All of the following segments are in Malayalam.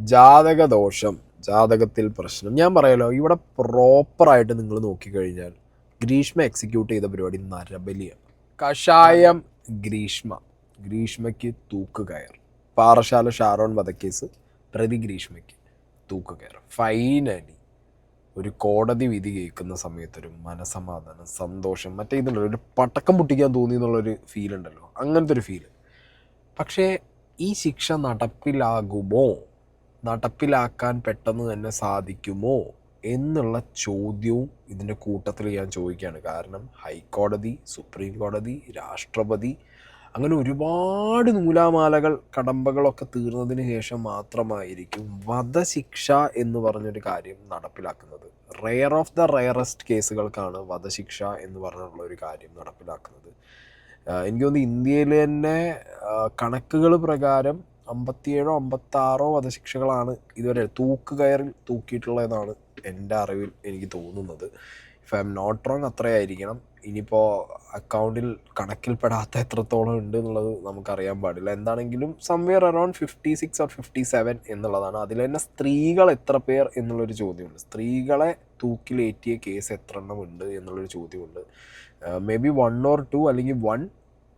ജാതക ദോഷം ജാതകത്തിൽ പ്രശ്നം. ഞാൻ പറയാലോ ഇവിടെ പ്രോപ്പറായിട്ട് നിങ്ങൾ നോക്കിക്കഴിഞ്ഞാൽ ഗ്രീഷ്മ എക്സിക്യൂട്ട് ചെയ്ത പരിപാടി നരബലിയാണ്. കഷായം ഗ്രീഷ്മ. ഗ്രീഷ്മയ്ക്ക് തൂക്കുകയർ പാറശാല ഷാരോൺ വധക്കേസ് പ്രതി ഗ്രീഷ്മയ്ക്ക് തൂക്കുകയർ ഫൈനലി ഒരു കോടതി വിധി കേൾക്കുന്ന സമയത്തൊരു മനസമാധാനം സന്തോഷം മറ്റേ ഇതുണ്ടല്ലോ ഒരു പടക്കം പൊട്ടിക്കാൻ തോന്നി എന്നുള്ളൊരു ഫീൽ ഉണ്ടല്ലോ. അങ്ങനത്തെ ഒരു ഫീൽ പക്ഷേ ഈ ശിക്ഷ നടപ്പിലാകുമോ? നടപ്പിലാക്കാൻ പെട്ടെന്ന് തന്നെ സാധിക്കുമോ എന്നുള്ള ചോദ്യവും ഇതിന്റെ കൂട്ടത്തിൽ ഞാൻ ചോദിക്കുകയാണ്. കാരണം ഹൈക്കോടതി സുപ്രീം കോടതി രാഷ്ട്രപതി അങ്ങനെ ഒരുപാട് നൂലാമാലകൾ കടമ്പകളൊക്കെ തീർന്നതിന് ശേഷം മാത്രമായിരിക്കും വധശിക്ഷ എന്ന് പറഞ്ഞൊരു കാര്യം നടപ്പിലാക്കുന്നത്. റെയർ ഓഫ് ദ റെയറസ്റ്റ് കേസുകൾക്കാണ് വധശിക്ഷ എന്ന് പറഞ്ഞുള്ള ഒരു കാര്യം നടപ്പിലാക്കുന്നത്. എനിക്ക് തോന്നുന്നു ഇന്ത്യയിൽ തന്നെ കണക്കുകൾ പ്രകാരം അമ്പത്തിയേഴോ അമ്പത്താറോ വധശിക്ഷകളാണ് ഇതുവരെ തൂക്ക് കയറിൽ തൂക്കിയിട്ടുള്ളതെന്നാണ് എന്റെ അറിവിൽ എനിക്ക് തോന്നുന്നത്. If I M not wrong അത്രയായിരിക്കണം. ഇനിയിപ്പോൾ അക്കൗണ്ടിൽ കണക്കിൽപ്പെടാത്ത എത്രത്തോളം ഉണ്ട് എന്നുള്ളത് നമുക്കറിയാൻ പാടില്ല. എന്താണെങ്കിലും somewhere around fifty six or fifty seven എന്നുള്ളതാണ്. അതിൽ തന്നെ സ്ത്രീകൾ എത്ര പേർ എന്നുള്ളൊരു ചോദ്യമുണ്ട്. സ്ത്രീകളെ തൂക്കിലേറ്റിയ കേസ് എത്ര എണ്ണം ഉണ്ട് എന്നുള്ളൊരു ചോദ്യമുണ്ട്. Maybe one or two അല്ലെങ്കിൽ വൺ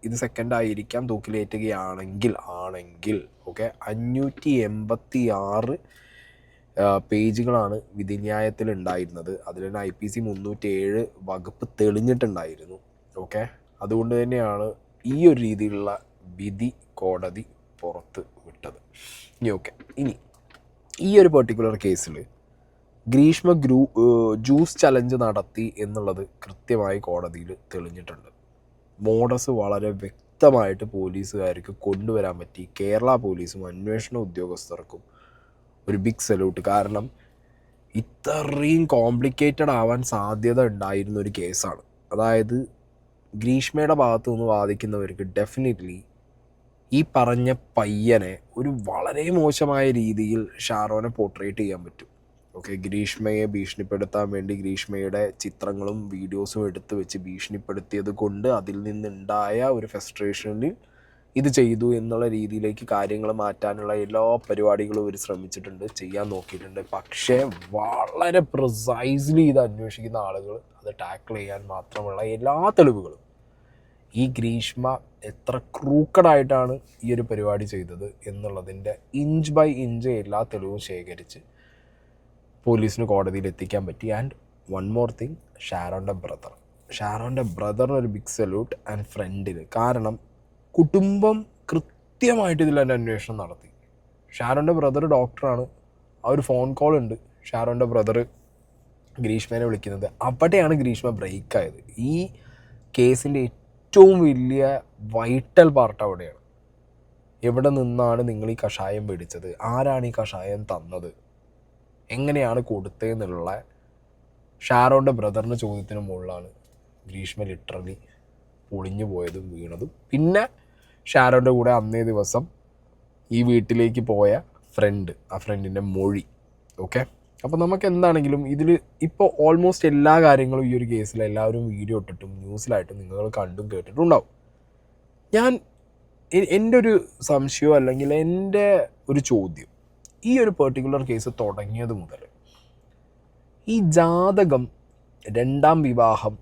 ഇത് സെക്കൻഡ് ആയിരിക്കാം. തൂക്കിലേറ്റുകയാണെങ്കിൽ ആണെങ്കിൽ ഓക്കെ അഞ്ഞൂറ്റി എൺപത്തി ആറ് പേജുകളാണ് വിധിന്യായത്തിൽ ഉണ്ടായിരുന്നത്. അതിൽ തന്നെ ഐ പി സി മുന്നൂറ്റി ഏഴ് വകുപ്പ് തെളിഞ്ഞിട്ടുണ്ടായിരുന്നു ഓക്കെ അതുകൊണ്ട് തന്നെയാണ് ഈ ഒരു രീതിയിലുള്ള വിധി കോടതി പുറത്ത് വിട്ടത്. ഇനി ഓക്കെ ഇനി ഈ ഒരു പെർട്ടിക്കുലർ കേസിൽ ഗ്രീഷ്മ ഗ്രൂ ജ്യൂസ് ചലഞ്ച് നടത്തി എന്നുള്ളത് കൃത്യമായി കോടതിയിൽ തെളിഞ്ഞിട്ടുണ്ട്. മോഡസ് വളരെ വ്യക്തമായിട്ട് പോലീസുകാർക്ക് കൊണ്ടുവരാൻ പറ്റി. കേരള പോലീസും അന്വേഷണ ഉദ്യോഗസ്ഥർക്കും ഒരു ബിഗ് സല്യൂട്ട് കാരണം ഇത്രയും കോംപ്ലിക്കേറ്റഡ് ആവാൻ സാധ്യത ഉണ്ടായിരുന്ന ഒരു കേസാണ്. അതായത് ഗ്രീഷ്മയുടെ ഭാഗത്തു നിന്ന് വാദിക്കുന്നവർക്ക് ഡെഫിനറ്റ്ലി ഈ പറഞ്ഞ പയ്യനെ ഒരു വളരെ മോശമായ രീതിയിൽ ഷാറോനെ പോർട്രേറ്റ് ചെയ്യാൻ പറ്റും. ഓക്കെ ഗ്രീഷ്മയെ ഭീഷണിപ്പെടുത്താൻ വേണ്ടി ഗ്രീഷ്മയുടെ ചിത്രങ്ങളും വീഡിയോസും എടുത്ത് വെച്ച് ഭീഷണിപ്പെടുത്തിയത് കൊണ്ട് അതിൽ നിന്നുണ്ടായ ഒരു ഫെസ്ട്രേഷനിൽ ഇത് ചെയ്തു എന്നുള്ള രീതിയിലേക്ക് കാര്യങ്ങൾ മാറ്റാനുള്ള എല്ലാ പരിപാടികളും ഇവർ ശ്രമിച്ചിട്ടുണ്ട് ചെയ്യാൻ നോക്കിയിട്ടുണ്ട്. പക്ഷേ വളരെ പ്രിസൈസ്ലി ഇത് അന്വേഷിക്കുന്ന ആളുകൾ അത് ടാക്കിൾ ചെയ്യാൻ മാത്രമുള്ള എല്ലാ തെളിവുകളും ഈ ഗ്രീഷ്മ എത്ര ക്രൂക്കഡായിട്ടാണ് ഈ ഒരു പരിപാടി ചെയ്തത് എന്നുള്ളതിന്റെ ഇഞ്ച് ബൈ ഇഞ്ച് എല്ലാ തെളിവും ശേഖരിച്ച് പോലീസിന് കോടതിയിൽ എത്തിക്കാൻ പറ്റി. ആൻഡ് വൺ മോർ തിങ് ഷാരോന്റെ ബ്രദർ ഷാരോന്റെ ബ്രദറിന് ഒരു ബിഗ് സല്യൂട്ട് ആൻഡ് ഫ്രണ്ടിന് കാരണം കുടുംബം കൃത്യമായിട്ട് ഇതിൽ എന്റെ അന്വേഷണം നടത്തി. ഷാരോന്റെ ബ്രദർ ഡോക്ടറാണ് ആ ഒരു ഫോൺ കോൾ ഉണ്ട്. ഷാരോന്റെ ബ്രദർ ഗ്രീഷ്മേനെ വിളിക്കുന്നത്. അവിടെയാണ് ഗ്രീഷ്മ ബ്രേക്ക് ആയത്. ഈ കേസിന്റെ ഏറ്റവും വലിയ വൈറ്റൽ പാർട്ട് അവിടെയാണ്. എവിടെ നിന്നാണ് നിങ്ങൾ ഈ കഷായം പിടിച്ചത് ആരാണ് ഈ കഷായം തന്നത്? എങ്ങനെയാണ് കൊടുത്തതെന്നുള്ള ഷാരോന്റെ ബ്രദറിന്റെ ചോദ്യത്തിന് മുകളിലാണ് ഗ്രീഷ്മ ലിറ്ററലി പൊളിഞ്ഞു പോയതും വീണതും. പിന്നെ ഷാരോന്റെ കൂടെ അന്നേ ദിവസം ഈ വീട്ടിലേക്ക് പോയ ഫ്രണ്ട് ആ ഫ്രണ്ടിന്റെ മൊഴി. ഓക്കെ അപ്പോൾ നമുക്ക് എന്താണെങ്കിലും ഇതിൽ ഇപ്പോൾ ഓൾമോസ്റ്റ് എല്ലാ കാര്യങ്ങളും ഈ ഒരു കേസിൽ എല്ലാവരും വീഡിയോ ഇട്ടിട്ടും ന്യൂസിലായിട്ടും നിങ്ങൾ കണ്ടും കേട്ടിട്ടുണ്ടാവും ഞാൻ എന്റെ ഒരു സംശയമോ അല്ലെങ്കിൽ എന്റെ ഒരു ചോദ്യം ഈ ഒരു പെർട്ടിക്കുലർ കേസ് തുടങ്ങിയത് മുതൽ ഈ ജാതകം രണ്ടാം വിവാഹം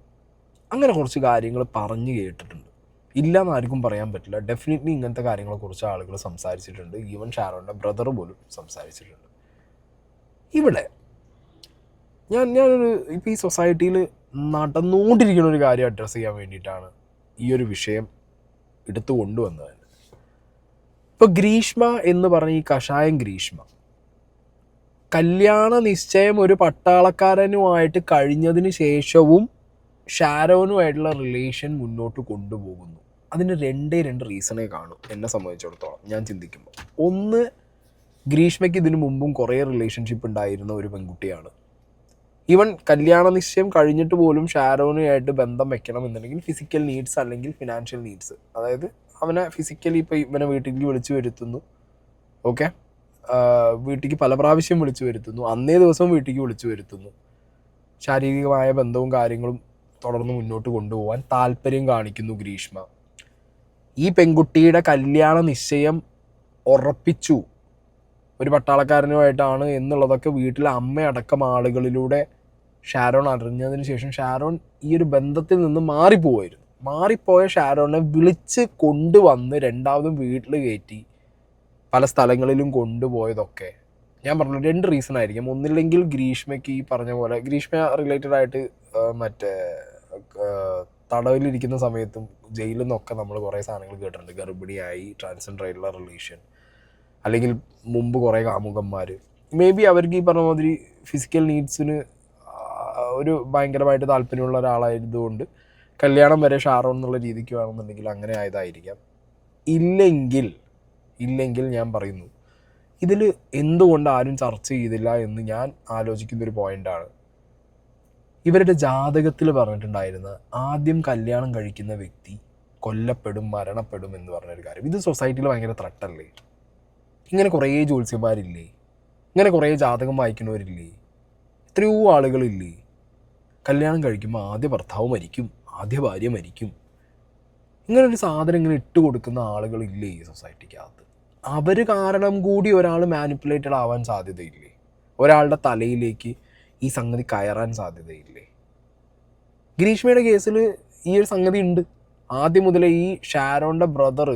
അങ്ങനെ കുറച്ച് കാര്യങ്ങൾ പറഞ്ഞു കേട്ടിട്ടുണ്ട്. ഇല്ല ആർക്കും പറയാൻ പറ്റില്ല. ഡെഫിനറ്റ്ലി ഇങ്ങനത്തെ കാര്യങ്ങളെക്കുറിച്ച് ആളുകൾ സംസാരിച്ചിട്ടുണ്ട്. ഈവൻ ഷാരോന്റെ ബ്രദർ പോലും സംസാരിച്ചിട്ടുണ്ട്. ഇവിടെ ഞാൻ ഞാനൊരു ഇപ്പോൾ ഈ സൊസൈറ്റിയിൽ നടന്നുകൊണ്ടിരിക്കുന്ന ഒരു കാര്യം അഡ്രസ്സ് ചെയ്യാൻ വേണ്ടിയിട്ടാണ് ഈ ഒരു വിഷയം എടുത്തു കൊണ്ടുവന്നത് ഇപ്പോൾ ഗ്രീഷ്മ എന്ന് പറഞ്ഞ ഈ കഷായം ഗ്രീഷ്മ. കല്യാണ നിശ്ചയം ഒരു പട്ടാളക്കാരനുമായിട്ട് കഴിഞ്ഞതിന് ശേഷവും ഷാരോനുമായിട്ടുള്ള റിലേഷൻ മുന്നോട്ട് കൊണ്ടുപോകുന്നു. അതിന് രണ്ടേ രണ്ട് റീസണേ കാണും എന്നെ സംബന്ധിച്ചിടത്തോളം ഞാൻ ചിന്തിക്കുമ്പോൾ. ഒന്ന് ഗ്രീഷ്മയ്ക്ക് ഇതിനു മുമ്പും കുറേ റിലേഷൻഷിപ്പ് ഉണ്ടായിരുന്ന ഒരു പെൺകുട്ടിയാണ്. ഈവൻ കല്യാണ നിശ്ചയം കഴിഞ്ഞിട്ട് പോലും ഷാരോനുമായിട്ട് ബന്ധം വെക്കണം എന്നുണ്ടെങ്കിൽ ഫിസിക്കൽ നീഡ്സ് അല്ലെങ്കിൽ ഫിനാൻഷ്യൽ നീഡ്സ് അതായത് അവനെ ഫിസിക്കലി ഇപ്പോൾ ഇവനെ വീട്ടിലേക്ക് വിളിച്ചു വരുത്തുന്നു. ഓക്കെ വീട്ടിലേക്ക് പല പ്രാവശ്യം വിളിച്ചു വരുത്തുന്നു. അന്നേ ദിവസം വീട്ടിലേക്ക് വിളിച്ചു വരുത്തുന്നു. ശാരീരികമായ ബന്ധവും കാര്യങ്ങളും തുടർന്ന് മുന്നോട്ട് കൊണ്ടുപോകാൻ താല്പര്യം കാണിക്കുന്നു ഗ്രീഷ്മ. ഈ പെൺകുട്ടിയുടെ കല്യാണ നിശ്ചയം ഉറപ്പിച്ചു. ഒരു പട്ടാളക്കാരനുമായിട്ടാണ് എന്നുള്ളതൊക്കെ വീട്ടിലെ അമ്മയടക്കം ആളുകളിലൂടെ ഷാരോൺ അറിഞ്ഞതിന് ശേഷം ഷാരോൺ ഈ ഒരു ബന്ധത്തിൽ നിന്ന് മാറിപ്പോവായിരുന്നു. മാറിപ്പോയ ഷാരോണിനെ വിളിച്ച് കൊണ്ടുവന്ന് രണ്ടാമതും വീട്ടിൽ കയറ്റി പല സ്ഥലങ്ങളിലും കൊണ്ടുപോയതൊക്കെ. ഞാൻ പറഞ്ഞു രണ്ട് റീസൺ ആയിരിക്കും. ഒന്നില്ലെങ്കിൽ ഗ്രീഷ്മയ്ക്ക് ഈ പറഞ്ഞ പോലെ ഗ്രീഷ്മ റിലേറ്റഡ് ആയിട്ട് മറ്റേ തടവിലിരിക്കുന്ന സമയത്തും ജയിലിൽ നിന്നൊക്കെ നമ്മൾ കുറേ സാധനങ്ങൾ കേട്ടിട്ടുണ്ട്. ഗർഭിണിയായി ട്രാൻസ്ജെൻഡർ ആയിട്ടുള്ള റിലേഷൻ അല്ലെങ്കിൽ മുമ്പ് കുറേ കാമുകന്മാർ മേ ബി അവർക്ക് ഈ പറഞ്ഞ മാതിരി ഫിസിക്കൽ നീഡ്സിന് ഒരു ഭയങ്കരമായിട്ട് താല്പര്യമുള്ള ഒരാളായതുകൊണ്ട് കല്യാണം വരെ ഷാറോൺ എന്നുള്ള രീതിക്ക് വേണമെന്നുണ്ടെങ്കിൽ അങ്ങനെ ആയതായിരിക്കാം. ഇല്ലെങ്കിൽ ഇല്ലെങ്കിൽ ഞാൻ പറയുന്നു ഇതിൽ എന്തുകൊണ്ട് ആരും ചർച്ച ചെയ്തില്ല എന്ന് ഞാൻ ആലോചിക്കുന്ന ഒരു പോയിന്റാണ്. ഇവരുടെ ജാതകത്തിൽ പറഞ്ഞിട്ടുണ്ടായിരുന്ന ആദ്യം കല്യാണം കഴിക്കുന്ന വ്യക്തി കൊല്ലപ്പെടും മരണപ്പെടും എന്ന് പറഞ്ഞൊരു കാര്യം. ഇത് സൊസൈറ്റിയിൽ ഭയങ്കര ത്രട്ടല്ലേ ഇങ്ങനെ കുറേ ജ്യോത്സ്യന്മാരില്ലേ? ഇങ്ങനെ കുറേ ജാതകം വായിക്കുന്നവരില്ലേ? എത്രയോ ആളുകളില്ലേ? കല്യാണം കഴിക്കുമ്പോൾ ആദ്യ ഭർത്താവ് മരിക്കും. ആദ്യ ഭാര്യ മരിക്കും. ഇങ്ങനെ ഒരു സാധനം ഇങ്ങനെ ഇട്ട് കൊടുക്കുന്ന ആളുകളില്ലേ ഈ സൊസൈറ്റിക്കകത്ത്? അവർ കാരണം കൂടി ഒരാൾ മാനിപ്പുലേറ്റഡ് ആവാൻ സാധ്യതയില്ലേ? ഒരാളുടെ തലയിലേക്ക് ഈ സംഗതി കയറാൻ സാധ്യതയില്ലേ? ഗ്രീഷ്മയുടെ കേസിൽ ഈ ഒരു സംഗതി ഉണ്ട്. ആദ്യം മുതലേ ഈ ഷാരോന്റെ ബ്രദർ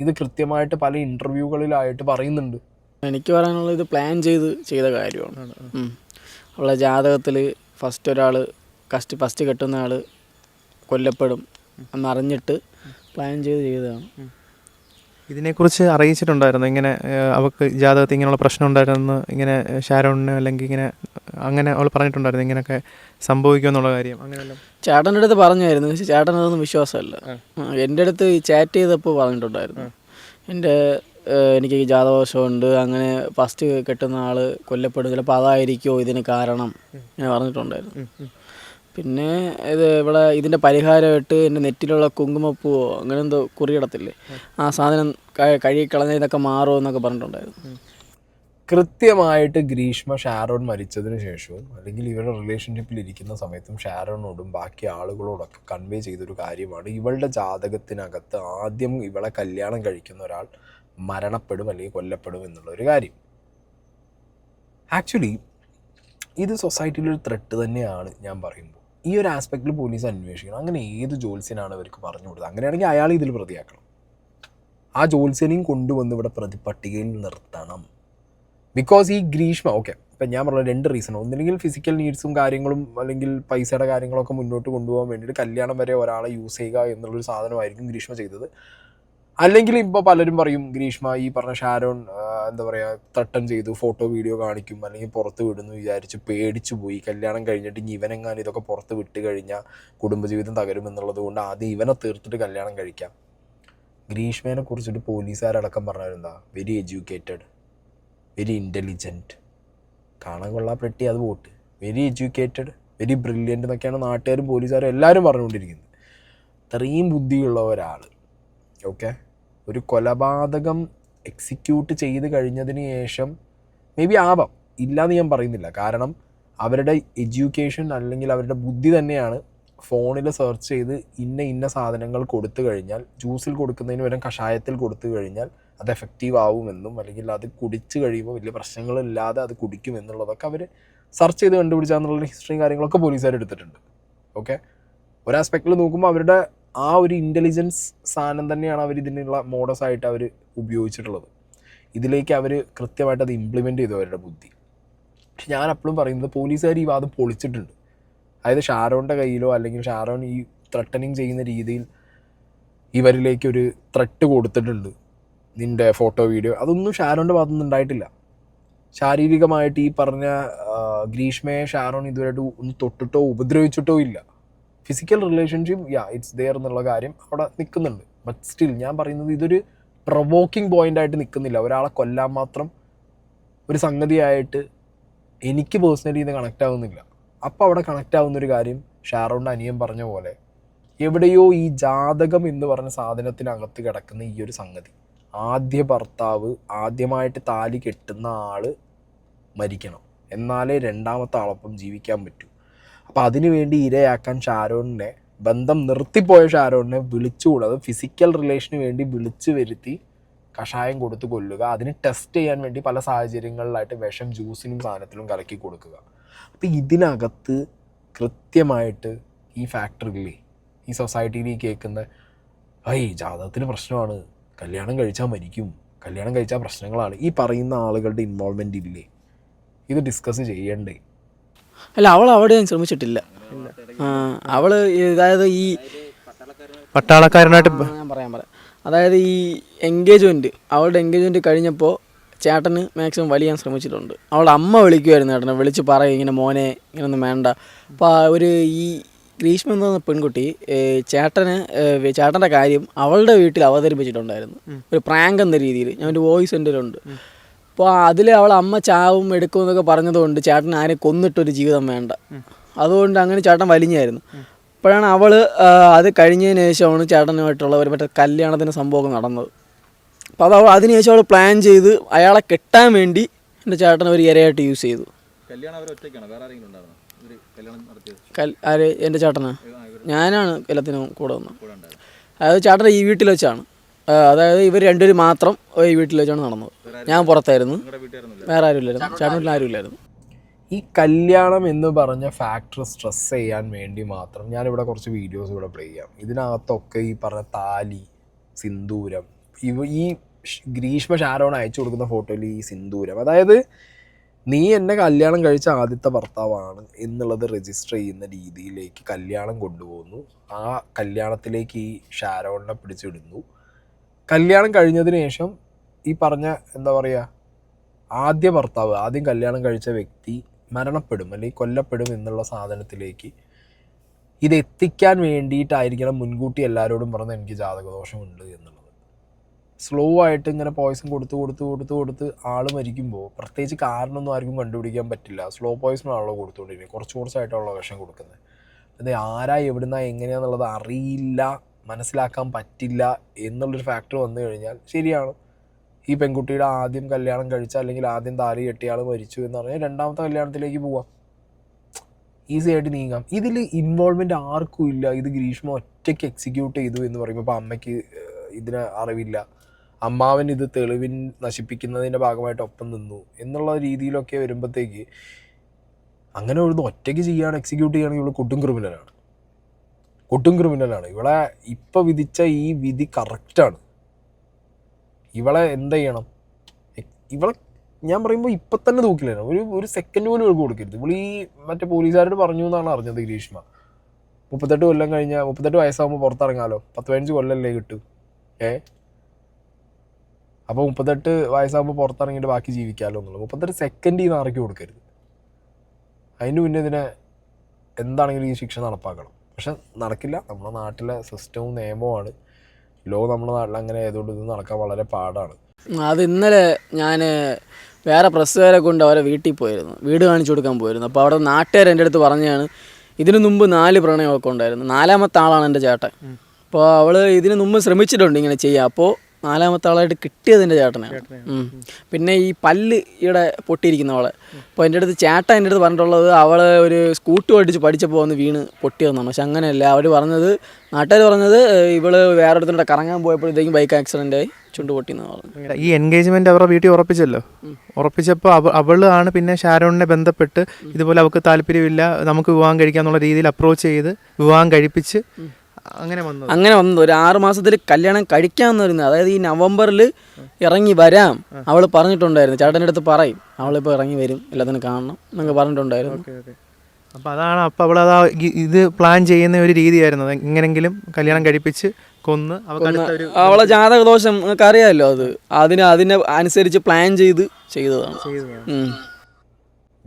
ഇത് കൃത്യമായിട്ട് പല ഇന്റർവ്യൂകളിലായിട്ട് പറയുന്നുണ്ട്. എനിക്ക് പറയാനുള്ളത് ഇത് പ്ലാൻ ചെയ്ത് ചെയ്ത കാര്യമാണ്. അവളെ ജാതകത്തിൽ ഫസ്റ്റ് ഒരാൾ കസ്റ്റ് ഫസ്റ്റ് കെട്ടുന്ന ആൾ കൊല്ലപ്പെടും എന്നറിഞ്ഞിട്ട് പ്ലാൻ ചെയ്ത് ചെയ്തതാണ്. ഇതിനെക്കുറിച്ച് അറിയിച്ചിട്ടുണ്ടായിരുന്നു. ഇങ്ങനെ അവർക്ക് അവൾക്ക് ജാതകത്തിൽ ഇങ്ങനെയുള്ള പ്രശ്നം ഉണ്ടായിരുന്നു ഇങ്ങനെ ഷാരോണിന് അല്ലെങ്കിൽ ഇങ്ങനെ അങ്ങനെ അവൾ പറഞ്ഞിട്ടുണ്ടായിരുന്നു. ഇങ്ങനെയൊക്കെ സംഭവിക്കുമെന്നുള്ള കാര്യം. അങ്ങനെയല്ല. ചേട്ടന്റെ അടുത്ത് പറഞ്ഞായിരുന്നു. പക്ഷേ ചേട്ടൻ അതൊന്നും വിശ്വാസമല്ല. എന്റെ അടുത്ത് ചാറ്റ് ചെയ്തപ്പോൾ പറഞ്ഞിട്ടുണ്ടായിരുന്നു. എന്റെ എനിക്ക് ജാതകോശമുണ്ട് അങ്ങനെ ഫസ്റ്റ് കെട്ടുന്ന ആൾ കൊല്ലപ്പെടും. ചിലപ്പോൾ അതായിരിക്കുമോ ഇതിന് കാരണം? ഞാൻ പറഞ്ഞിട്ടുണ്ടായിരുന്നു. പിന്നെ ഇത് ഇവിടെ ഇതിന്റെ പരിഹാരമായിട്ട് എന്റെ നെറ്റിലുള്ള കുങ്കുമപ്പൂവോ അങ്ങനെ എന്തോ കുറിയിടത്തില്ലേ. ആ സാധനം കഴുകി കളഞ്ഞാൽ ഇതൊക്കെ മാറുമോ എന്നൊക്കെ പറഞ്ഞിട്ടുണ്ടായിരുന്നു. കൃത്യമായിട്ട് ഗ്രീഷ്മ ഷാരോൺ മരിച്ചതിന് ശേഷവും അല്ലെങ്കിൽ ഇവരുടെ റിലേഷൻഷിപ്പിൽ ഇരിക്കുന്ന സമയത്തും ഷാരോണോടും ബാക്കി ആളുകളോടൊക്കെ കൺവേ ചെയ്തൊരു കാര്യമാണ് ഇവളുടെ ജാതകത്തിനകത്ത് ആദ്യം ഇവളെ കല്യാണം കഴിക്കുന്ന ഒരാൾ മരണപ്പെടും അല്ലെങ്കിൽ കൊല്ലപ്പെടും എന്നുള്ള ഒരു കാര്യം. ആക്ച്വലി ഇത് സൊസൈറ്റിയിലൊരു ത്രെട്ട് തന്നെയാണ് ഞാൻ പറയുമ്പോൾ ഈ ഒരു ആസ്പെക്റ്റിൽ പോലീസ് അന്വേഷിക്കണം. അങ്ങനെ ഏത് ജോത്സ്യനാണ് അവർക്ക് പറഞ്ഞു കൊടുത്തത്? അങ്ങനെയാണെങ്കിൽ അയാൾ ഇതിൽ പ്രതിയാക്കണം. ആ ജോത്സ്യനെയും കൊണ്ടുവന്ന് ഇവിടെ പ്രതിപട്ടികയിൽ നിർത്തണം. ബിക്കോസ് ഈ ഗ്രീഷ്മ ഓക്കെ ഇപ്പം ഞാൻ പറഞ്ഞ രണ്ട് റീസൺ ഒന്നില്ലെങ്കിൽ ഫിസിക്കൽ നീഡ്സും കാര്യങ്ങളും അല്ലെങ്കിൽ പൈസയുടെ കാര്യങ്ങളൊക്കെ മുന്നോട്ട് കൊണ്ടുപോകാൻ വേണ്ടിയിട്ട് കല്യാണം വരെ ഒരാളെ യൂസ് ചെയ്യുക എന്നുള്ളൊരു സാധനമായിരിക്കും ഗ്രീഷ്മ ചെയ്തത്. അല്ലെങ്കിൽ ഇപ്പോൾ പലരും പറയും ഗ്രീഷ്മ ഈ പറഞ്ഞ ഷാരോൺ എന്താ പറയുക തട്ടൻ ചെയ്തു ഫോട്ടോ വീഡിയോ കാണിക്കും അല്ലെങ്കിൽ പുറത്ത് വിടുന്നു വിചാരിച്ച് പേടിച്ചു പോയി. കല്യാണം കഴിഞ്ഞിട്ട് ഇനി ഇവനെങ്ങാനും ഇതൊക്കെ പുറത്ത് വിട്ട് കഴിഞ്ഞാൽ കുടുംബജീവിതം തകരും എന്നുള്ളത് കൊണ്ട് ആദ്യം ഇവനെ തീർത്തിട്ട് കല്യാണം കഴിക്കാം. ഗ്രീഷ്മേനെ കുറിച്ചിട്ട് പോലീസുകാരടക്കം പറഞ്ഞാലെന്താ വെരി എഡ്യൂക്കേറ്റഡ് വെരി ഇന്റലിജന്റ് കാണാൻ കൊള്ളാപ്പെട്ടി അത് പോട്ട്. വെരി എഡ്യൂക്കേറ്റഡ് വെരി ബ്രില്യന്റ് എന്നൊക്കെയാണ് നാട്ടുകാരും പോലീസുകാരും എല്ലാവരും പറഞ്ഞുകൊണ്ടിരിക്കുന്നത്. ഇത്രയും ബുദ്ധിയുള്ള ഒരാൾ ഓക്കെ ഒരു കൊലപാതകം എക്സിക്യൂട്ട് ചെയ്ത് കഴിഞ്ഞതിന് ശേഷം മേ ബി ആവാം. ഇല്ലയെന്ന് ഞാൻ പറയുന്നില്ല. കാരണം അവരുടെ എഡ്യൂക്കേഷൻ അല്ലെങ്കിൽ അവരുടെ ബുദ്ധി തന്നെയാണ് ഫോണിൽ സെർച്ച് ചെയ്ത് ഇന്ന ഇന്ന സാധനങ്ങൾ കൊടുത്തു കഴിഞ്ഞാൽ ജ്യൂസിൽ കൊടുക്കുന്നതിന് പകരം കഷായത്തിൽ കൊടുത്തു കഴിഞ്ഞാൽ അത് എഫക്റ്റീവ് ആവുമെന്നും അല്ലെങ്കിൽ അത് കുടിച്ചു കഴിയുമ്പോൾ വലിയ പ്രശ്നങ്ങളില്ലാതെ അത് കുടിക്കുമെന്നുള്ളതൊക്കെ അവർ സെർച്ച് ചെയ്ത് കണ്ടുപിടിച്ചാന്നുള്ള ഹിസ്റ്ററിയും കാര്യങ്ങളൊക്കെ പോലീസുകാർ എടുത്തിട്ടുണ്ട്. ഓക്കെ ഒരു ആസ്പെക്റ്റിൽ നോക്കുമ്പോൾ അവരുടെ ആ ഒരു ഇന്റലിജൻസ് സാധനം തന്നെയാണ് അവർ ഇതിനുള്ള മോഡസ് ആയിട്ട് അവർ ഉപയോഗിച്ചിട്ടുള്ളത്. ഇതിലേക്ക് അവർ കൃത്യമായിട്ട് അത് ഇംപ്ലിമെന്റ് ചെയ്തു അവരുടെ ബുദ്ധി. പക്ഷെ ഞാൻ അപ്പോഴും പറയുന്നത് പോലീസുകാർ ഈ വാദം പൊളിച്ചിട്ടുണ്ട്. അതായത് ഷാരോണിന്റെ കയ്യിലോ അല്ലെങ്കിൽ ഷാരോൺ ഈ ത്രട്ടനിങ് ചെയ്യുന്ന രീതിയിൽ ഇവരിലേക്ക് ഒരു ത്രട്ട് കൊടുത്തിട്ടുണ്ട്. നിന്റെ ഫോട്ടോ വീഡിയോ അതൊന്നും ഷാരോന്റെ ഭാഗത്തുനിന്ന് ഉണ്ടായിട്ടില്ല. ശാരീരികമായിട്ട് ഈ പറഞ്ഞ ഗ്രീഷ്മയെ ഷാരോൺ ഇതുവരെയായിട്ട് ഒന്ന് തൊട്ടിട്ടോ ഉപദ്രവിച്ചിട്ടോ ഇല്ല. Physical relationship yeah it's there എന്നുള്ള കാര്യം അവിടെ നിൽക്കുന്നുണ്ട് ബട്ട് സ്റ്റിൽ ഞാൻ പറയുന്നത് ഇതൊരു പ്രൊവോക്കിംഗ് പോയിന്റ് ആയിട്ട് നിൽക്കുന്നില്ല ഒരാളെ കൊല്ലാൻ മാത്രം ഒരു സംഗതിയായിട്ട് എനിക്ക് പേഴ്സണലി ഇത് കണക്റ്റ് ആവുന്നില്ല. അപ്പോൾ അവിടെ കണക്റ്റ് ആവുന്നൊരു കാര്യം ഷാറോണ്ട് അനിയൻ പറഞ്ഞ പോലെ എവിടെയോ ഈ ജാതകം എന്ന് പറഞ്ഞ സാധനത്തിനകത്ത് കിടക്കുന്ന ഈ ഒരു സംഗതി. ആദ്യ ഭർത്താവ് ആദ്യമായിട്ട് താലി കെട്ടുന്ന ആൾ മരിക്കണം. എന്നാലേ രണ്ടാമത്തെ ആളൊപ്പം ജീവിക്കാൻ പറ്റൂ. അപ്പം അതിനുവേണ്ടി ഇരയാക്കാൻ ഷാരോണിനെ ബന്ധം നിർത്തിപ്പോയ ഷാരോണിനെ വിളിച്ചുകൂടെ. അത് ഫിസിക്കൽ റിലേഷന് വേണ്ടി വിളിച്ചു വരുത്തി കഷായം കൊടുത്ത് കൊല്ലുക. അതിന് ടെസ്റ്റ് ചെയ്യാൻ വേണ്ടി പല സാഹചര്യങ്ങളിലായിട്ട് വിഷം ജ്യൂസിനും സാധനത്തിലും കലക്കി കൊടുക്കുക. അപ്പം ഇതിനകത്ത് കൃത്യമായിട്ട് ഈ ഫാക്ടറികളിൽ ഈ സൊസൈറ്റിയിൽ ഈ കേൾക്കുന്ന ഐ ജാതകത്തിന് പ്രശ്നമാണ്. കല്യാണം കഴിച്ചാൽ മരിക്കും. കല്യാണം കഴിച്ചാൽ പ്രശ്നങ്ങളാണ്. ഈ പറയുന്ന ആളുകളുടെ ഇൻവോൾവ്മെന്റ് ഇല്ലേ? ഇത് ഡിസ്കസ് ചെയ്യണ്ടേ? അല്ല അവൾ അവിടെയും ശ്രമിച്ചിട്ടില്ല. അവൾ അതായത് ഈ പട്ടാളക്കാരനായിട്ട് ഞാൻ പറയാൻ പറയാം. അതായത് ഈ എൻഗേജ്മെന്റ് അവളുടെ എൻഗേജ്മെന്റ് കഴിഞ്ഞപ്പോൾ ചേട്ടന് മാക്സിമം വലിയാൻ ശ്രമിച്ചിട്ടുണ്ട്. അവളുടെ അമ്മ വിളിക്കുമായിരുന്നു ചേട്ടനെ വിളിച്ച് പറയും ഇങ്ങനെ മോനെ ഇങ്ങനൊന്നും വേണ്ട. അപ്പോൾ ഒരു ഈ ഗ്രീഷ്മ എന്ന് പറഞ്ഞ പെൺകുട്ടി ചേട്ടന് ചേട്ടന്റെ കാര്യം അവളുടെ വീട്ടിൽ അവതരിപ്പിച്ചിട്ടുണ്ടായിരുന്നു. ഒരു പ്രാങ്ക് എന്ന രീതിയിൽ. ഞാൻ ഒരു വോയിസ് എന്റെ ഉണ്ട് അപ്പോൾ അതിൽ അവൾ അമ്മ ചാവും എടുക്കും എന്നൊക്കെ പറഞ്ഞതുകൊണ്ട് ചേട്ടൻ ആരെ കൊന്നിട്ടൊരു ജീവിതം വേണ്ട. അതുകൊണ്ട് അങ്ങനെ ചേട്ടൻ വലിഞ്ഞായിരുന്നു. അപ്പോഴാണ് അവൾ അത് കഴിഞ്ഞതിന് ശേഷമാണ് ചേട്ടനുമായിട്ടുള്ള ഒരു മറ്റേ കല്യാണത്തിന് സംഭവം നടന്നത്. അപ്പോൾ അത് അവൾ അതിനുശേഷം അവൾ പ്ലാൻ ചെയ്ത് അയാളെ കെട്ടാൻ വേണ്ടി എന്റെ ചേട്ടനെ ഒരു ഇരയായിട്ട് യൂസ് ചെയ്തു. ആര്? എന്റെ ചേട്ടനാ? ഞാനാണ് എല്ലാത്തിനും കൂടെ വന്നത്. അതായത് ചേട്ടൻ ഈ വീട്ടിൽ വെച്ചാണ്. അതായത് ഇവർ രണ്ടുപേരും മാത്രം ഈ വീട്ടിൽ വെച്ചാണ് നടന്നത്. ഞാൻ പുറത്തായിരുന്നു. വേറെ ആരും വേറെ ആരുമില്ലായിരുന്നു. ചേട്ടൻ ആരും ഇല്ലായിരുന്നു ഈ കല്യാണം എന്ന് പറഞ്ഞ ഫാക്ടർ സ്ട്രെസ് ചെയ്യാൻ വേണ്ടി മാത്രം ഞാനിവിടെ കുറച്ച് വീഡിയോസ് ഇവിടെ പ്ലേ ചെയ്യാം. ഇതിനകത്തൊക്കെ ഈ പറഞ്ഞ താലി സിന്ദൂരം ഇവ ഈ ഗ്രീഷ്മ ഷാരോൺ അയച്ചു കൊടുക്കുന്ന ഫോട്ടോയിൽ ഈ സിന്ദൂരം. അതായത് നീ എന്നെ കല്യാണം കഴിച്ച ആദ്യത്തെ ഭർത്താവാണ് എന്നുള്ളത് രജിസ്റ്റർ ചെയ്യുന്ന രീതിയിലേക്ക് കല്യാണം കൊണ്ടുപോകുന്നു. ആ കല്യാണത്തിലേക്ക് ഈ ഷാരോണിനെ പിടിച്ചിടുന്നു. കല്യാണം കഴിഞ്ഞതിന് ശേഷം ഈ പറഞ്ഞ എന്താ പറയുക ആദ്യ ഭർത്താവ് ആദ്യം കല്യാണം കഴിച്ച വ്യക്തി മരണപ്പെടും അല്ലെങ്കിൽ കൊല്ലപ്പെടും എന്നുള്ള സാധനത്തിലേക്ക് ഇത് എത്തിക്കാൻ വേണ്ടിയിട്ടായിരിക്കണം മുൻകൂട്ടി എല്ലാവരോടും പറഞ്ഞ് എനിക്ക് ജാതകദോഷമുണ്ട് എന്നുള്ളത്. സ്ലോ ആയിട്ട് ഇങ്ങനെ പോയിസൺ കൊടുത്ത് കൊടുത്ത് കൊടുത്ത് കൊടുത്ത് ആൾ മരിക്കുമ്പോൾ പ്രത്യേകിച്ച് കാരണമൊന്നും ആർക്കും കണ്ടുപിടിക്കാൻ പറ്റില്ല. സ്ലോ പോയിസൺ ആണല്ലോ കൊടുത്തുകൊണ്ടിരിക്കുന്നത് കുറച്ച് കുറച്ചായിട്ടുള്ള വിഷം കൊടുക്കുന്നത്. അത് ആരാ എവിടുന്ന എങ്ങനെയാന്നുള്ളത് അറിയില്ല. മനസ്സിലാക്കാൻ പറ്റില്ല എന്നുള്ളൊരു ഫാക്ടർ വന്നു കഴിഞ്ഞാൽ ശരിയാണ്. ഈ പെൺകുട്ടിയുടെ ആദ്യം കല്യാണം കഴിച്ച അല്ലെങ്കിൽ ആദ്യം താലി കെട്ടിയ ആൾ മരിച്ചു എന്ന് പറഞ്ഞാൽ രണ്ടാമത്തെ കല്യാണത്തിലേക്ക് പോവാം. ഈസി ആയിട്ട് നീങ്ങാം. ഇതിൽ ഇൻവോൾവ്മെന്റ് ആർക്കും ഇല്ല. ഇത് ഗ്രീഷ്മ ഒറ്റയ്ക്ക് എക്സിക്യൂട്ട് ചെയ്തു എന്ന് പറയുമ്പോൾ ഇപ്പോൾ അമ്മയ്ക്ക് ഇതിന് അറിവില്ല. അമ്മാവൻ ഇത് തെളിവിൻ നശിപ്പിക്കുന്നതിന്റെ ഭാഗമായിട്ട് ഒപ്പം നിന്നു എന്നുള്ള രീതിയിലൊക്കെ വരുമ്പോഴത്തേക്ക് അങ്ങനെ ഒരു ഒറ്റയ്ക്ക് ചെയ്യുകയാണ് എക്സിക്യൂട്ട് ചെയ്യുകയാണെങ്കിൽ ഇവൾ കുട്ടും ക്രിമിനലാണ് കൊട്ടും ക്രിമിനലാണ്. ഇവളെ ഇപ്പം വിധിച്ച ഈ വിധി കറക്റ്റാണ് ഇവളെ എന്ത് ചെയ്യണം? ഇവളെ ഞാൻ പറയുമ്പോൾ ഇപ്പം തന്നെ തൂക്കില്ല ഒരു ഒരു സെക്കൻഡ് പോലും ഇവൾക്ക് കൊടുക്കരുത്. ഇവൾ ഈ മറ്റേ പോലീസുകാരോട് പറഞ്ഞു എന്നാണ് അറിഞ്ഞത് ഗ്രീഷ്മ. മുപ്പത്തെട്ട് കൊല്ലം കഴിഞ്ഞാൽ മുപ്പത്തെട്ട് വയസ്സാകുമ്പോൾ പുറത്തിറങ്ങാലോ? പത്ത് പതിനഞ്ച് കൊല്ലമല്ലേ കിട്ടും? ഏ? അപ്പോൾ മുപ്പത്തെട്ട് വയസ്സാകുമ്പോൾ പുറത്തിറങ്ങിയിട്ട് ബാക്കി ജീവിക്കാമല്ലോ എന്നുള്ളത്. മുപ്പത്തെട്ട് സെക്കൻഡ് ഈ നാറയ്ക്ക് കൊടുക്കരുത്. അതിന് മുന്നേ ഇതിനെ എന്താണെങ്കിലും ഈ ശിക്ഷ നടപ്പാക്കണം. പക്ഷെ നടക്കില്ല. നമ്മുടെ നാട്ടിലെ സിസ്റ്റവും നിയമവുമാണ് ലോ നമ്മുടെ നാട്ടിൽ അങ്ങനെ ആയതുകൊണ്ട് ഇത് നടക്കാൻ വളരെ പാടാണ്. അത് ഇന്നലെ ഞാൻ വേറെ പ്രസ്സുകാരെ കൊണ്ട് അവരെ വീട്ടിൽ പോയിരുന്നു. വീട് കാണിച്ചു കൊടുക്കാൻ പോയിരുന്നു. അപ്പോൾ അവിടെ നാട്ടുകാർ എന്റെ അടുത്ത് പറഞ്ഞാണ് ഇതിനു മുമ്പ് നാല് പ്രണയമൊക്കെ ഉണ്ടായിരുന്നു. നാലാമത്തെ ആളാണ് എന്റെ ചേട്ടൻ. അപ്പോൾ അവൾ ഇതിനു മുമ്പ് ശ്രമിച്ചിട്ടുണ്ട് ഇങ്ങനെ ചെയ്യാം അപ്പോൾ നാലാമത്തെ ആളായിട്ട് കിട്ടിയത് എന്റെ ചേട്ടനാണ്. പിന്നെ ഈ പല്ല് ഇവിടെ പൊട്ടിയിരിക്കുന്ന പൊട്ടിയിരിക്കുന്നവളെ അപ്പോൾ എന്റെ അടുത്ത് ചേട്ടൻ എന്റെ അടുത്ത് പറഞ്ഞിട്ടുള്ളത് അവൾ ഒരു സ്കൂട്ടി ഓടിച്ച് പഠിച്ചപ്പോൾ വന്ന് വീണ് പൊട്ടിയതെന്നാണ് പക്ഷെ അങ്ങനെയല്ല. അവർ പറഞ്ഞത് നാട്ടുകാർ പറഞ്ഞത് ഇവൾ ഇവൾ വേറെ അടുത്തിട്ട് കറങ്ങാൻ പോയപ്പോഴത്തേക്കും ബൈക്ക് ആക്സിഡന്റ് ആയി ചുണ്ട് പൊട്ടിയെന്ന് പറഞ്ഞു. ഈ എൻഗേജ്മെന്റ് അവരുടെ വീട്ടിൽ ഉറപ്പിച്ചല്ലോ? ഉറപ്പിച്ചപ്പോൾ അവൾ ആണ് പിന്നെ ഷാരോണിനെ ബന്ധപ്പെട്ട് ഇതുപോലെ അവൾക്ക് താല്പര്യമില്ല നമുക്ക് വിവാഹം കഴിക്കാന്നുള്ള രീതിയിൽ അപ്രോച്ച് ചെയ്ത് വിവാഹം കഴിപ്പിച്ച് അങ്ങനെ വന്നത്? അങ്ങനെ വന്നു ഒരു ആറ് മാസത്തിൽ കല്യാണം കഴിക്കാമെന്ന് പറയുന്നത്. അതായത് ഈ നവംബറിൽ ഇറങ്ങി വരാം. അവൾ പറഞ്ഞിട്ടുണ്ടായിരുന്നു. ചേട്ടന്റെ അടുത്ത് പറയും. അവളിപ്പോൾ ഇറങ്ങി വരും. എല്ലാത്തിനും കാണണം എന്നൊക്കെ പറഞ്ഞിട്ടുണ്ടായിരുന്നു. അപ്പോൾ അതാണ് അപ്പോൾ അവൾ അതാ ഇത് പ്ലാൻ ചെയ്യുന്ന ഒരു രീതിയായിരുന്നു. എങ്ങനെങ്കിലും കല്യാണം കഴിപ്പിച്ച് കൊന്ന് അവൾക്ക് അടുത്ത ഒരു അവളെ ജാതകദോഷം നിങ്ങൾക്ക് അറിയാമല്ലോ അത്. അതിന് അതിനെ അനുസരിച്ച് പ്ലാൻ ചെയ്ത് ചെയ്തതാണ്.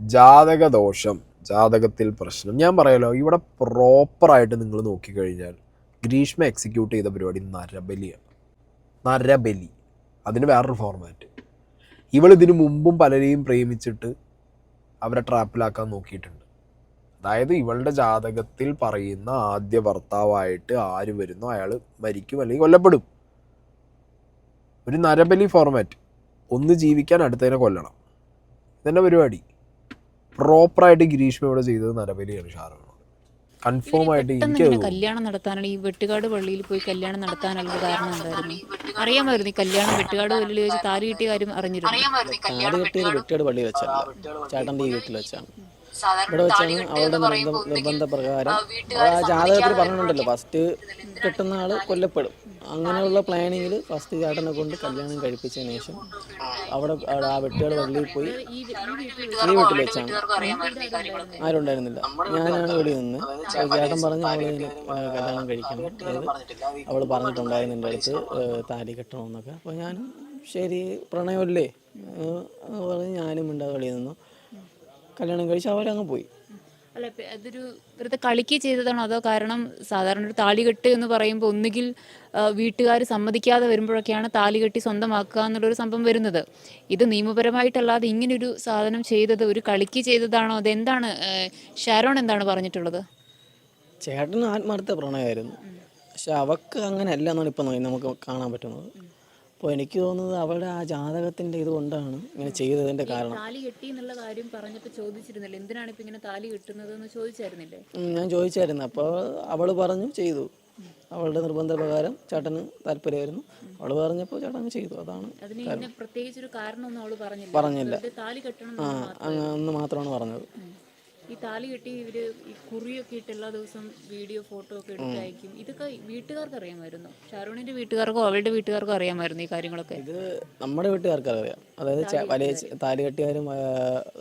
ജാതകദോഷം ജാതക ദോഷം ജാതകത്തിൽ പ്രശ്നം. ഞാൻ പറയാലോ ഇവിടെ പ്രോപ്പറായിട്ട് നിങ്ങൾ നോക്കിക്കഴിഞ്ഞാൽ ഗ്രീഷ്മ എക്സിക്യൂട്ട് ചെയ്ത പരിപാടി നരബലിയാണ് നരബലി. അതിന് വേറൊരു ഫോർമാറ്റ് ഇവൾ ഇതിനു മുമ്പും പലരെയും പ്രേമിച്ചിട്ട് അവരെ ട്രാപ്പിലാക്കാൻ നോക്കിയിട്ടുണ്ട്. അതായത് ഇവളുടെ ജാതകത്തിൽ പറയുന്ന ആദ്യ ഭർത്താവായിട്ട് ആര് വരുന്നു അയാൾ മരിക്കും അല്ലെങ്കിൽ കൊല്ലപ്പെടും. ഒരു നരബലി ഫോർമാറ്റ് ഒന്ന് ജീവിക്കാൻ അടുത്തതിനെ കൊല്ലണം. ഇതന്നെ പരിപാടി. പ്രോപ്പറായിട്ട് ഗ്രീഷ്മ ഇവിടെ ചെയ്തത് നരബലിയാണ് ഷാരോൺ കൺഫേം ആയിട്ട് എനിക്ക് കല്യാണം നടത്താനാണ്? ഈ വെട്ടുകാട് പള്ളിയിൽ പോയി കല്യാണം നടത്താനുള്ള കാരണം എന്തായിരുന്നു അറിയാമായിരുന്നു ഈ കല്യാണം വെട്ടുകാട് പള്ളിയിൽ വെച്ച് താലി കിട്ടിയ കാര്യം അറിഞ്ഞിരുന്നു. വെട്ടുകാട് കെട്ടിയത് പള്ളി വെച്ചല്ല. ചേട്ടന്റെ ഈ വീട്ടിൽ വെച്ചാണ്. ഇവിടെ വെച്ചാണ് അവളുടെ നിർബന്ധ നിർബന്ധ പ്രകാരം ആ ജാതകത്തിൽ പറഞ്ഞിട്ടുണ്ടല്ലോ ഫസ്റ്റ് കെട്ടുന്ന ആൾ കൊല്ലപ്പെടും. അങ്ങനെയുള്ള പ്ലാനിങ്ങിൽ ഫസ്റ്റ് ചേട്ടനെ കൊണ്ട് കല്യാണം കഴിപ്പിച്ചതിന് ശേഷം അവിടെ ആ വെട്ടിയുടെ പള്ളിയിൽ പോയി ഈ വീട്ടിൽ വെച്ചാണ്. ആരും ഉണ്ടായിരുന്നില്ല ഞാനാണ് ഇവിടെ നിന്ന് ചേട്ടൻ പറഞ്ഞ് അവളെ കല്യാണം കഴിക്കണം അതായത് അവൾ പറഞ്ഞിട്ടുണ്ടായിരുന്നു എന്റെ അടുത്ത് താലി കെട്ടണമെന്നൊക്കെ. അപ്പോൾ ഞാനും ശരി പ്രണയമല്ലേ? പറഞ്ഞ് ഞാനും മിണ്ടാതെ വെളിയിൽ നിന്നു. കല്യാണം കഴിച്ച് അവരങ്ങ് പോയി. അല്ല അതൊരു വെറുതെ കളിക്ക് ചെയ്തതാണോ? അതോ കാരണം സാധാരണ ഒരു താലികെട്ട് എന്ന് പറയുമ്പോൾ ഒന്നുകിൽ വീട്ടുകാർ സമ്മതിക്കാതെ വരുമ്പോഴൊക്കെയാണ് താലികെട്ടി സ്വന്തമാക്കുക എന്നുള്ളൊരു സംഭവം വരുന്നത്. ഇത് നിയമപരമായിട്ടല്ലാതെ ഇങ്ങനൊരു സാധനം ചെയ്തത് ഒരു കളിക്ക് ചെയ്തതാണോ? അതെന്താണ് ഷാരോൺ എന്താണ് പറഞ്ഞിട്ടുള്ളത്? ചേട്ടന് ആത്മാർത്ഥ പ്രണയമായിരുന്നു. പക്ഷെ അവക്ക് അങ്ങനെ അല്ല എന്നാണ് ഇപ്പം നമുക്ക് കാണാൻ പറ്റുന്നത്. അപ്പോൾ എനിക്ക് തോന്നുന്നത് അവളുടെ ആ ജാതകത്തിന്റെ ഇതുകൊണ്ടാണ് ഇങ്ങനെ ചെയ്തതിന്റെ കാരണം. താലി കെട്ടി എന്നുള്ള കാര്യം പറഞ്ഞപ്പോൾ ചോദിച്ചിരുന്നില്ല. എന്തിനാണ് ഇപ്പം ഇങ്ങനെ താലി കെട്ടുന്നത് എന്ന് ചോദിച്ചായിരുന്നില്ലേ ഞാൻ ചോദിച്ചായിരുന്നു. അപ്പോൾ അവൾ പറഞ്ഞു ചെയ്തു. അവളുടെ നിർബന്ധ പ്രകാരം ചേട്ടന് താല്പര്യമായിരുന്നു. അവൾ പറഞ്ഞപ്പോൾ ചേട്ടൻ ചെയ്തു. അതാണ് അതിന് ഇങ്ങനെ പ്രത്യേകിച്ച് ഒരു കാരണമൊന്നും അവൾ പറഞ്ഞില്ല. പറഞ്ഞില്ല. താലി കെട്ടണം ആ. അന്ന് മാത്രമാണ് പറഞ്ഞത്. ഈ താലി കെട്ടി ഇവർ ഈ കുറിയൊക്കെ ഇട്ട് എല്ലാ ദിവസം വീഡിയോ ഫോട്ടോ ഒക്കെ എടുത്ത് അയക്കും. ഇതൊക്കെ വീട്ടുകാർക്ക് അറിയാമായിരുന്നു. ഷാരൂണിന്റെ വീട്ടുകാർക്കോ അവളുടെ വീട്ടുകാർക്കോ അറിയാമായിരുന്നു ഈ കാര്യങ്ങളൊക്കെ? ഇത് നമ്മുടെ വീട്ടുകാർക്ക് അറിയാം. അതായത് വലിയ താലി കെട്ടിയാരും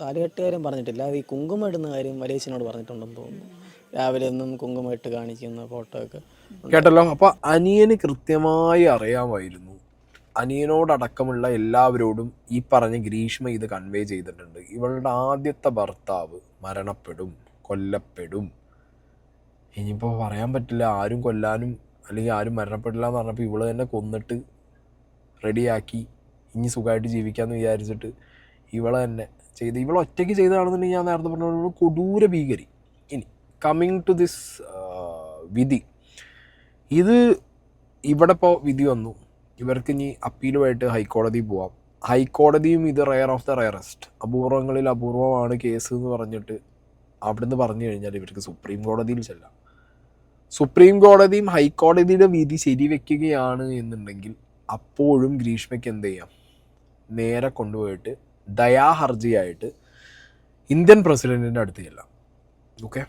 താലി കെട്ടിയാരും പറഞ്ഞിട്ടില്ല. അത് ഈ കുങ്കുമം ഇടുന്ന കാര്യം വലിയച്ഛനോട് പറഞ്ഞിട്ടുണ്ടെന്ന് തോന്നുന്നു. രാവിലെ ഒന്നും കുങ്കുമം ഇട്ട് കാണിക്കുന്ന ഫോട്ടോ ഒക്കെ. കേട്ടല്ലോ. അപ്പൊ അനിയന് കൃത്യമായി അറിയാമായിരുന്നു. അനിയനോടടക്കമുള്ള എല്ലാവരോടും ഈ പറഞ്ഞ ഗ്രീഷ്മ ഇത് കൺവേ ചെയ്തിട്ടുണ്ട്. ഇവളുടെ ആദ്യത്തെ ഭർത്താവ് മരണപ്പെടും കൊല്ലപ്പെടും. ഇനിയിപ്പോൾ പറയാൻ പറ്റില്ല ആരും കൊല്ലാനും അല്ലെങ്കിൽ ആരും മരണപ്പെടില്ല എന്ന് പറഞ്ഞപ്പോൾ ഇവൾ തന്നെ കൊന്നിട്ട് റെഡിയാക്കി ഇനി സുഖമായിട്ട് ജീവിക്കാമെന്ന് വിചാരിച്ചിട്ട് ഇവളെ തന്നെ ചെയ്ത്. ഇവൾ ഒറ്റയ്ക്ക് ചെയ്തതാണെന്നുണ്ടെങ്കിൽ ഞാൻ നേരത്തെ പറഞ്ഞ കൊടൂര ഭീകരി. ഇനി കമ്മിങ് ടു ദിസ് വിധി. ഇത് ഇവിടെ ഇപ്പോൾ വിധി വന്നു. ഇവർക്ക് ഇനി അപ്പീലുമായിട്ട് ഹൈക്കോടതി പോവാം. ഹൈക്കോടതിയും ഇത് റയർ ഓഫ് ദ റയറസ്റ്റ്. അപൂർവങ്ങളിൽ അപൂർവമാണ് കേസ് എന്ന് പറഞ്ഞിട്ട് അവിടുന്ന് പറഞ്ഞു കഴിഞ്ഞാൽ ഇവർക്ക് സുപ്രീം കോടതിയിൽ ചെല്ലാം. സുപ്രീം കോടതിയും ഹൈക്കോടതിയുടെ വിധി ശരിവെക്കുകയാണ് എന്നുണ്ടെങ്കിൽ അപ്പോഴും ഗ്രീഷ്മയ്ക്ക് എന്ത് ചെയ്യാം? നേരെ കൊണ്ടുപോയിട്ട് ദയാഹർജിയായിട്ട് ഇന്ത്യൻ പ്രസിഡന്റിന്റെ അടുത്ത് ചെല്ലാം. ഓക്കെ?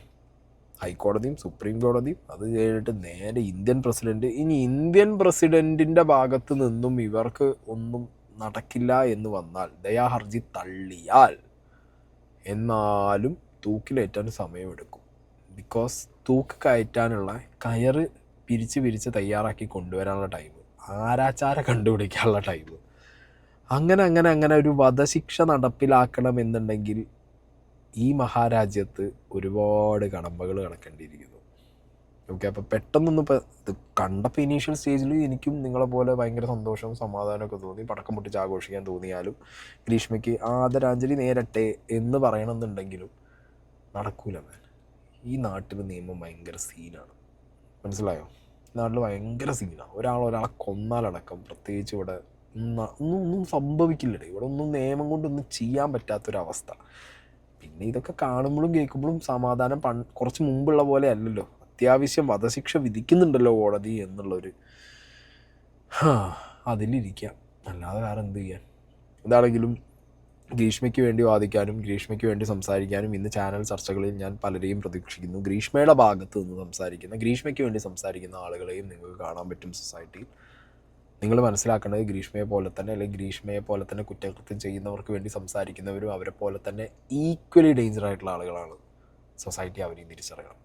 ഹൈക്കോടതിയും സുപ്രീം കോടതിയും അത് കഴിഞ്ഞിട്ട് നേരെ ഇന്ത്യൻ പ്രസിഡന്റ്. ഇനി ഇന്ത്യൻ പ്രസിഡന്റിന്റെ ഭാഗത്ത് നിന്നും ഇവർക്ക് ഒന്നും നടക്കില്ല എന്ന് വന്നാൽ ദയാഹർജി തള്ളിയാൽ എന്നാലും തൂക്കിലേറ്റാൻ സമയമെടുക്കും. ബിക്കോസ് തൂക്ക് കയറ്റാനുള്ള കയറ് പിരിച്ച് പിരിച്ച് തയ്യാറാക്കി കൊണ്ടുവരാനുള്ള ടൈം ആരാചാര കണ്ടുപിടിക്കാനുള്ള ടൈം. അങ്ങനെ അങ്ങനെ അങ്ങനെ ഒരു വധശിക്ഷ നടപ്പിലാക്കണമെന്നുണ്ടെങ്കിൽ ഈ മഹാരാജ്യത്ത് ഒരുപാട് കടമ്പകൾ കിടക്കേണ്ടിയിരിക്കുന്നു ഓക്കെ അപ്പോൾ പെട്ടെന്നൊന്നും ഇപ്പോൾ ഇത് കണ്ടപ്പോൾ ഇനീഷ്യൽ സ്റ്റേജിൽ എനിക്കും നിങ്ങളെ പോലെ ഭയങ്കര സന്തോഷവും സമാധാനമൊക്കെ തോന്നി. പടക്കം പൊട്ടിച്ച് ആഘോഷിക്കാൻ തോന്നിയാലും ഗ്രീഷ്മയ്ക്ക് ആദരാഞ്ജലി നേരട്ടെ എന്ന് പറയണമെന്നുണ്ടെങ്കിലും നടക്കൂല മാൻ. ഈ നാട്ടിൽ നിയമം ഭയങ്കര സീനാണ്. മനസ്സിലായോ? നാട്ടിൽ ഭയങ്കര സീനാണ് ഒരാൾ ഒരാളെ കൊന്നാലടക്കം പ്രത്യേകിച്ച് ഇവിടെ ഒന്നും ഒന്നും സംഭവിക്കില്ലടേ. ഇവിടെ ഒന്നും നിയമം കൊണ്ടൊന്നും ചെയ്യാൻ പറ്റാത്തൊരവസ്ഥ. പിന്നെ ഇതൊക്കെ കാണുമ്പോഴും കേൾക്കുമ്പോഴും സമാധാനം പൺ കുറച്ച് മുമ്പുള്ള പോലെ അല്ലല്ലോ. അത്യാവശ്യം വധശിക്ഷ വിധിക്കുന്നുണ്ടല്ലോ കോടതി എന്നുള്ളൊരു. അതിലിരിക്കാം. അല്ലാതെ വേറെ എന്ത് ചെയ്യാൻ? എന്താണെങ്കിലും ഗ്രീഷ്മയ്ക്ക് വേണ്ടി വാദിക്കാനും ഗ്രീഷ്മയ്ക്ക് വേണ്ടി സംസാരിക്കാനും ഇന്ന് ചാനൽ ചർച്ചകളിൽ ഞാൻ പലരെയും പ്രതീക്ഷിക്കുന്നു. ഗ്രീഷ്മയുടെ ഭാഗത്ത് നിന്ന് സംസാരിക്കുന്ന ഗ്രീഷ്മയ്ക്ക് വേണ്ടി സംസാരിക്കുന്ന ആളുകളെയും നിങ്ങൾക്ക് കാണാൻ പറ്റും സൊസൈറ്റിയിൽ. നിങ്ങൾ മനസ്സിലാക്കേണ്ടത് ഗ്രീഷ്മയെ പോലെ തന്നെ അല്ലെങ്കിൽ ഗ്രീഷ്മയെ പോലെ തന്നെ കുറ്റകൃത്യം ചെയ്യുന്നവർക്ക് വേണ്ടി സംസാരിക്കുന്നവരും അവരെ പോലെ തന്നെ ഈക്വലി ഡേഞ്ചർ ആയിട്ടുള്ള ആളുകളാണ് സൊസൈറ്റി അവരെയും തിരിച്ചറിയണം.